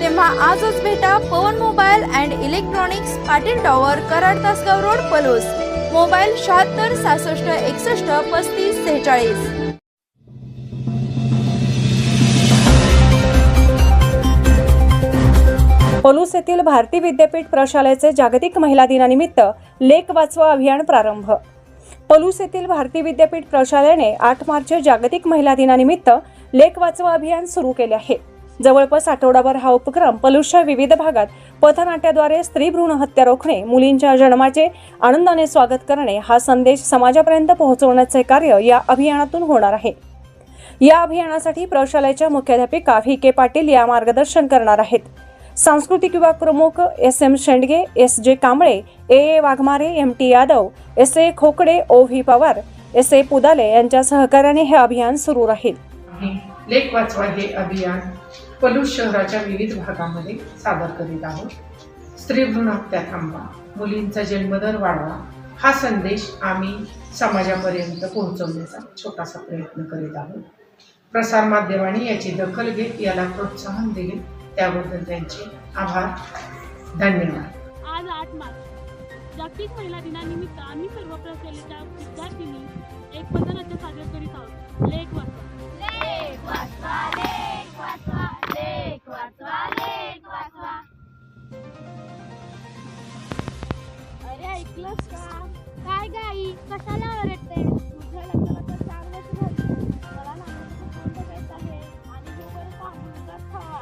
तेव्हा आजच भेटा Pavan mobile and electronics Patil tower Karad Tasgaon road Palus. Mobile शहात्तर सहासष्ट एकसष्ट पस्तीस सेहेचाळीस. पलूस येथील भारती विद्यापीठ प्रशालेचे जागतिक महिला दिनानिमित्त लेख वाचवा अभियान प्रारंभ. पलूस येथील भारती विद्यापीठ प्रशालेने आठ मार्च जागतिक महिला दिनानिमित्त लेख वाचवा अभियान सुरू केले आहे. जवळपास आठवडाभर हा उपक्रम पलूसच्या विविध भागात पथनाट्याद्वारे स्त्री भ्रूण हत्या रोखणे मुलींच्या जन्माचे आनंदाने स्वागत करणे हा संदेश समाजापर्यंत पोहोचवण्याचे कार्य या अभियानातून होणार आहे. या अभियानासाठी प्रशालेच्या मुख्याध्यापिका व्ही के पाटील या मार्गदर्शन करणार आहेत. सांस्कृतिक विभाग प्रमुख S M Shendge S J Kamble A A Waghmare M T Yadav S A Khokade O V Pawar S A Pudale यांच्या सहकार्याने हे अभियान सुरू राहील. लेख वाचवा हे अभियान पलूस शहराच्या विविध भागामध्ये सादर करीत आहोत. स्त्री भ्रूण हत्या थांबवा मुलींचा जन्मदर वाढवा हा संदेश आम्ही समाजापर्यंत पोहोचवण्याचा छोटासा प्रयत्न करीत आहोत. प्रसारमाध्यमांनी याची दखल घेत याला प्रोत्साहन दिले त्याबद्दल त्यांचे आभार. धन्यवाद. आज आठ मार्च जागतिक महिला दिनानिमित्त आम्ही सर्व प्रशालेच्या विद्यार्थिनी एक पत्र ऐकलंस का काय गाई कशाला ओरडते